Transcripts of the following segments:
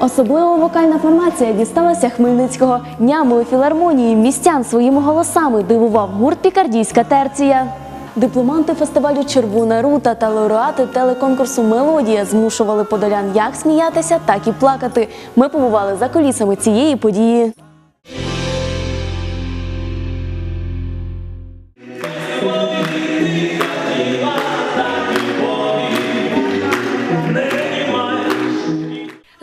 Особлива вокальна формація дісталася Хмельницького днями у філармонії містян своїми голосами дивував гурт Пікардійська терція. Дипломанти фестивалю Червона рута та лауреати телеконкурсу Мелодія змушували подолян як сміятися, так і плакати. Ми побували за колісами цієї події.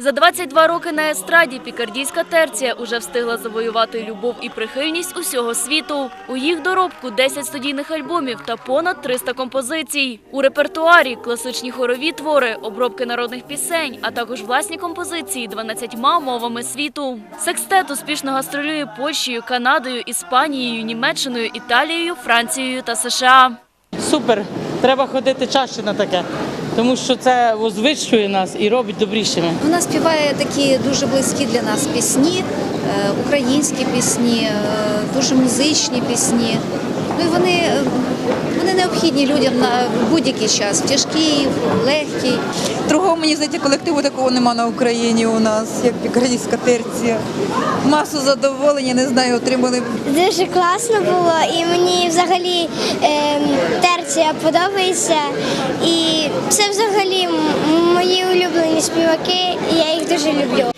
За 22 роки на естраді пікардійська терція уже встигла завоювати любов і прихильність усього світу. У їх доробку 10 студійних альбомів та понад 300 композицій. У репертуарі класичні хорові твори, обробки народних пісень, а також власні композиції 12 мовами світу. Секстет успішно гастролює Польщею, Канадою, Іспанією, Німеччиною, Італією, Францією та США. Супер. Треба ходити чаще на таке, тому що це возвищує нас і робить добрішими. Вона співає такі дуже близькі для нас пісні, е, українські пісні, е, дуже музичні пісні. Ну і вони, е, вони необхідні людям на будь-який час, в тяжкий, в легкий. Другого, мені здається, колективу такого нема на Україні у нас, як пікардійська терція. Масу задоволення, не знаю, отримали. Дуже класно було, і мені взагалі ем, терція подобається. І це взагалі мої улюблені співаки, і я їх дуже люблю.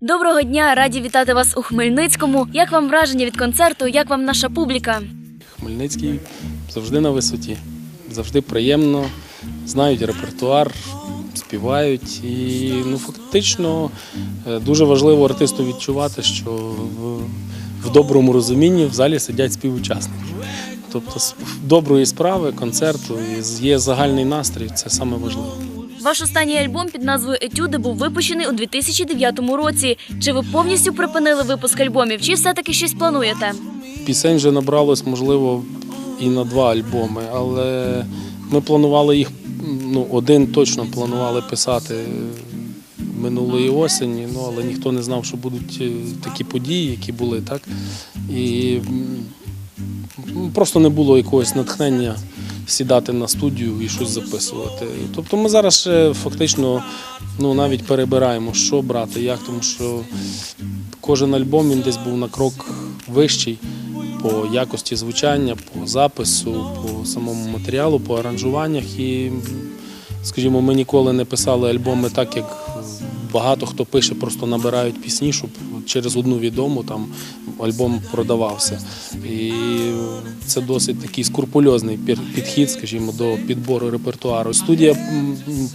Доброго дня! Раді вітати вас у Хмельницькому. Як вам враження від концерту? Як вам наша публіка? Хмельницький завжди на висоті, завжди приємно, знають репертуар, співають. І ну, фактично е, дуже важливо артисту відчувати, що в, доброму розумінні в залі сидять співучасники. Тобто з доброї справи, концерту є загальний настрій, це саме важливе. Ваш останній альбом під назвою Етюди був випущений у 2009 році. Чи ви повністю припинили випуск альбомів, чи все-таки щось плануєте? Пісень вже набралось, можливо, і на два альбоми, але ми планували їх, ну, один точно планували писати минулої осені, ну, але ніхто не знав, що будуть е, такі події, які були, так? І просто не було якогось натхнення сідати на студію і щось записувати. Тобто ми зараз ще фактично ну, навіть перебираємо, що брати, як, тому що кожен альбом він десь був на крок вищий по якості звучання, по запису, по самому матеріалу, по аранжуваннях. І, скажімо, ми ніколи не писали альбоми так, як багато хто пише, просто набирають пісні, щоб через одну відому там альбом продавався. І це досить такий скрупульозний підхід, скажімо, до підбору репертуару. Студія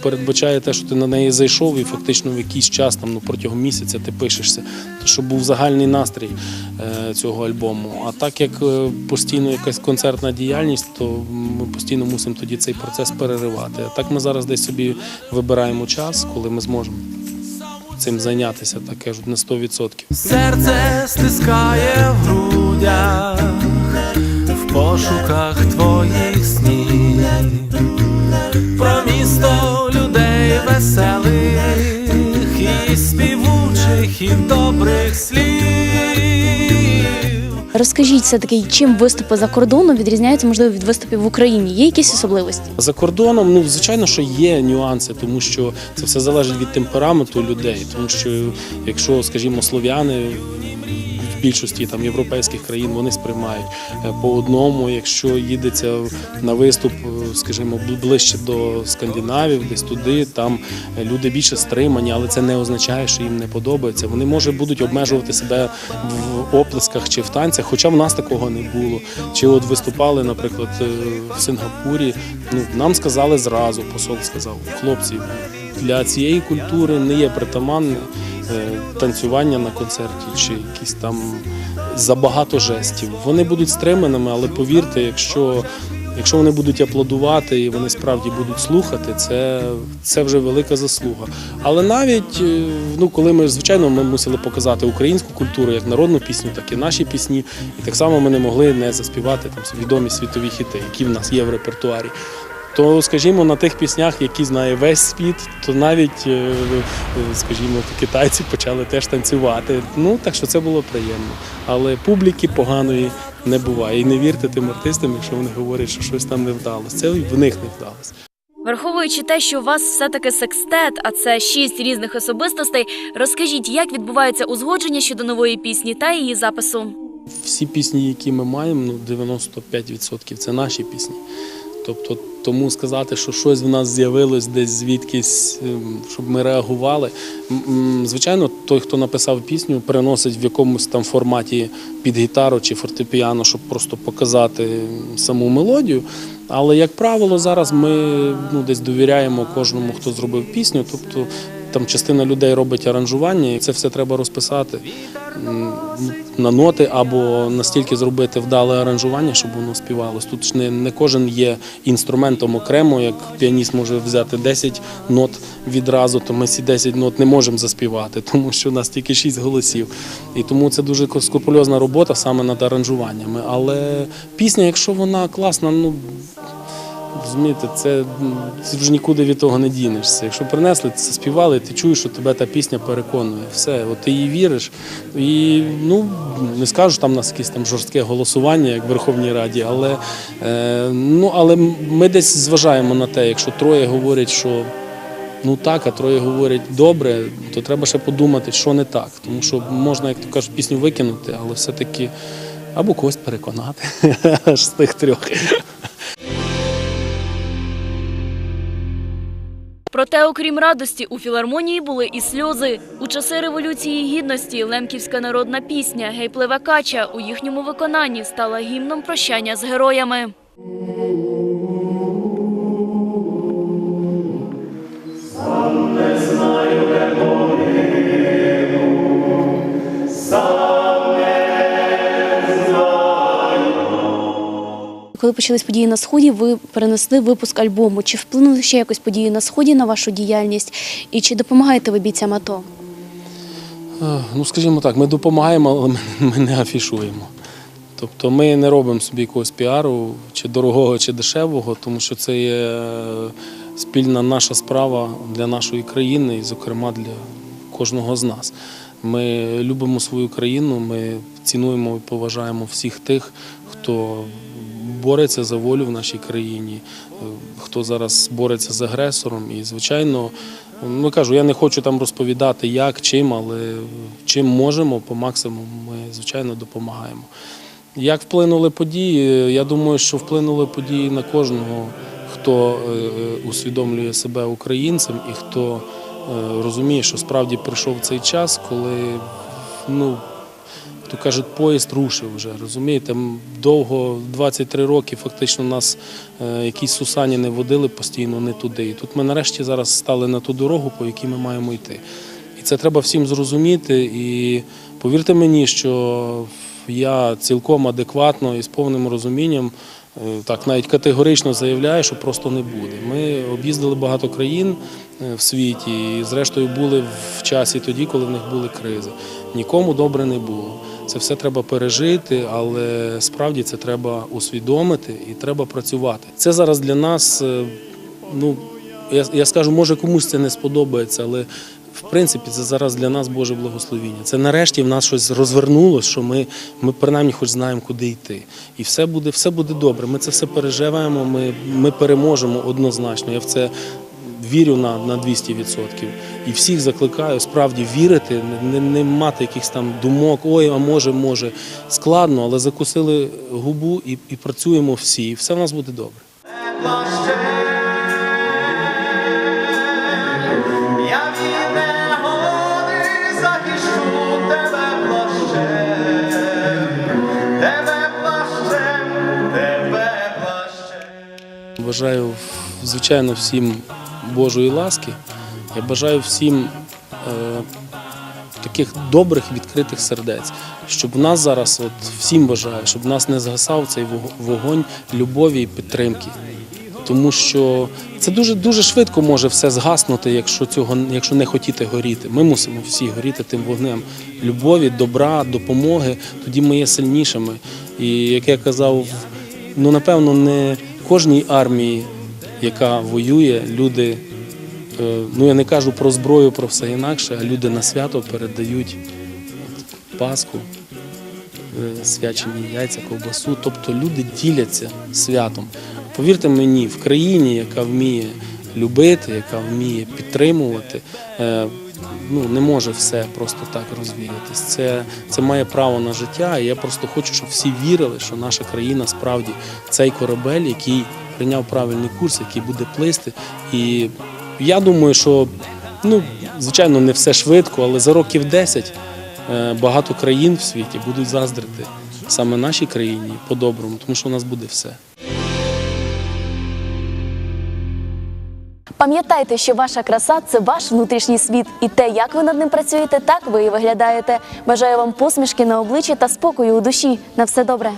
передбачає те, що ти на неї зайшов, і фактично в якийсь час, там, ну, протягом місяця ти пишешся, щоб був загальний настрій е, цього альбому. А так як е, постійно якась концертна діяльність, то ми постійно мусимо тоді цей процес переривати. А так ми зараз десь собі вибираємо час, коли ми зможемо цим зайнятися, так кажуть, на 100%. Серце стискає в грудях в пошуках твоїх снів, про місто людей веселих і співучих, і добрих слів. Розкажіть все таки, чим виступи за кордоном відрізняються можливо від виступів в Україні? Є якісь особливості? За кордоном, ну звичайно, що є нюанси, тому що це все залежить від темпераменту людей. Тому що якщо, скажімо, слов'яни більшості там європейських країн вони сприймають е, по одному. Якщо їдеться на виступ, е, скажімо, ближче до скандинавів, десь туди, там е, люди більше стримані, але це не означає, що їм не подобається. Вони може будуть обмежувати себе в оплесках чи в танцях, хоча в нас такого не було. Чи от виступали, наприклад, в Сингапурі. Ну нам сказали зразу, посол сказав, хлопці. Для цієї культури не є притаманне танцювання на концерті чи якісь там забагато жестів. Вони будуть стриманими, але повірте, якщо, якщо вони будуть аплодувати і вони справді будуть слухати, це, це вже велика заслуга. Але навіть е, ну, коли ми, звичайно, ми мусили показати українську культуру як народну пісню, так і наші пісні. І так само ми не могли не заспівати там відомі світові хіти, які в нас є в репертуарі. То, скажімо, на тих піснях, які знає весь світ, то навіть, е, е, скажімо, китайці почали теж танцювати. Ну так що це було приємно. Але публіки поганої не буває. І не вірте тим артистам, якщо вони говорять, що щось там не вдалося. Це в них не вдалося. Враховуючи те, що у вас все-таки секстет, а це шість різних особистостей, розкажіть, як відбувається узгодження щодо нової пісні та її запису. Всі пісні, які ми маємо, ну 95% це наші пісні. Тобто, тому сказати, що щось в нас з'явилось десь звідкись, ем, щоб ми реагували. Звичайно, той, хто написав пісню, переносить в якомусь там форматі під гітару чи фортепіано, щоб просто показати саму мелодію. Але, як правило, зараз ми ну, десь довіряємо кожному, хто зробив пісню. Тобто там частина людей робить аранжування, і це все треба розписати на ноти або настільки зробити вдале аранжування, щоб воно співалось. Тут ж не, не кожен є інструментом окремо, як піаніст може взяти 10 нот відразу, то ми ці 10 нот не можемо заспівати, тому що у нас тільки 6 голосів. І тому це дуже скрупульозна робота саме над аранжуваннями. Але пісня, якщо вона класна, ну Розумієте, це, це вже нікуди від того не дінешся. Якщо принесли, це співали, ти чуєш, що тебе та пісня переконує. Все, от ти їй віриш. І ну не скажу, там у нас якесь там жорстке голосування, як в Верховній Раді, але, е, ну, але ми десь зважаємо на те, якщо троє говорять, що ну так, а троє говорять добре, то треба ще подумати, що не так. Тому що можна, як то кажуть, пісню викинути, але все-таки або когось переконати з тих трьох. Проте, окрім радості, у філармонії були і сльози. У часи революції гідності лемківська народна пісня Гейплева кача у їхньому виконанні стала гімном прощання з героями. Коли почались події на сході, ви перенесли випуск альбому. Чи вплинули ще якось події на сході на вашу діяльність? І чи допомагаєте ви бійцям АТО? Е, Ну, скажімо так, ми допомагаємо, але ми, не афішуємо. Тобто ми не робимо собі якогось піару, чи дорогого, чи дешевого, тому що це є е, спільна наша справа для нашої країни і, зокрема, для кожного з нас. Ми любимо свою країну, ми цінуємо і поважаємо всіх тих, хто бореться за волю в нашій країні, е, хто зараз бореться з агресором. І, звичайно, ну кажу, я не хочу там розповідати, як, чим, але чим можемо, по максимуму ми, звичайно, допомагаємо. Як вплинули події? Я думаю, що вплинули події на кожного, хто е, е, усвідомлює себе українцем і хто е, розуміє, що справді прийшов цей час, коли ну, то кажуть, поїзд рушив вже. Розумієте, довго, 23 роки, фактично нас е, якісь сусані не водили постійно не туди. І тут ми нарешті зараз стали на ту дорогу, по якій ми маємо йти. І це треба всім зрозуміти. І повірте мені, що я цілком адекватно і з повним розумінням. е, Так, навіть категорично заявляю, що просто не буде. Ми об'їздили багато країн е, в світі і, зрештою, були в часі тоді, коли в них були кризи. Нікому добре не було. Це все треба пережити, але справді це треба усвідомити і треба працювати. Це зараз для нас, е, ну я, я скажу, може комусь це не сподобається, але в принципі це зараз для нас Боже благословіння. Це нарешті в нас щось розвернулося, що ми, ми принаймні хоч знаємо, куди йти. І все буде, все буде добре. Ми це все переживаємо, ми, ми переможемо однозначно. Я в це вірю на, на 200%. І всіх закликаю справді вірити, не, не мати якихось там думок, ой, а може, може. Складно, але закусили губу і, і працюємо всі. І все в нас буде добре. Бажаю, звичайно, всім Божої ласки. Я бажаю всім е, таких добрих, відкритих сердець, щоб в нас зараз, от всім бажаю, щоб в нас не згасав цей вогонь любові і підтримки. Тому що це дуже дуже швидко може все згаснути, якщо цього якщо не хотіти горіти. Ми мусимо всі горіти тим вогнем любові, добра, допомоги. Тоді ми є сильнішими. І як я казав, ну напевно, не кожній армії, яка воює, люди. е, Ну я не кажу про зброю, про все інакше, а люди на свято передають Пасху, е, свячені яйця, ковбасу. Тобто люди діляться святом. Повірте мені, в країні, яка вміє любити, яка вміє підтримувати, е, ну не може все просто так розвіятись. Це, це має право на життя. І я просто хочу, щоб всі вірили, що наша країна справді цей корабель, який прийняв правильний курс, який буде плисти. І я думаю, що ну, звичайно, не все швидко, але за років 10 е, багато країн в світі будуть заздрити саме нашій країні по-доброму, тому що у нас буде все. Пам'ятайте, що ваша краса це ваш внутрішній світ, і те, як ви над ним працюєте, так ви і виглядаєте. Бажаю вам посмішки на обличчі та спокою у душі. На все добре.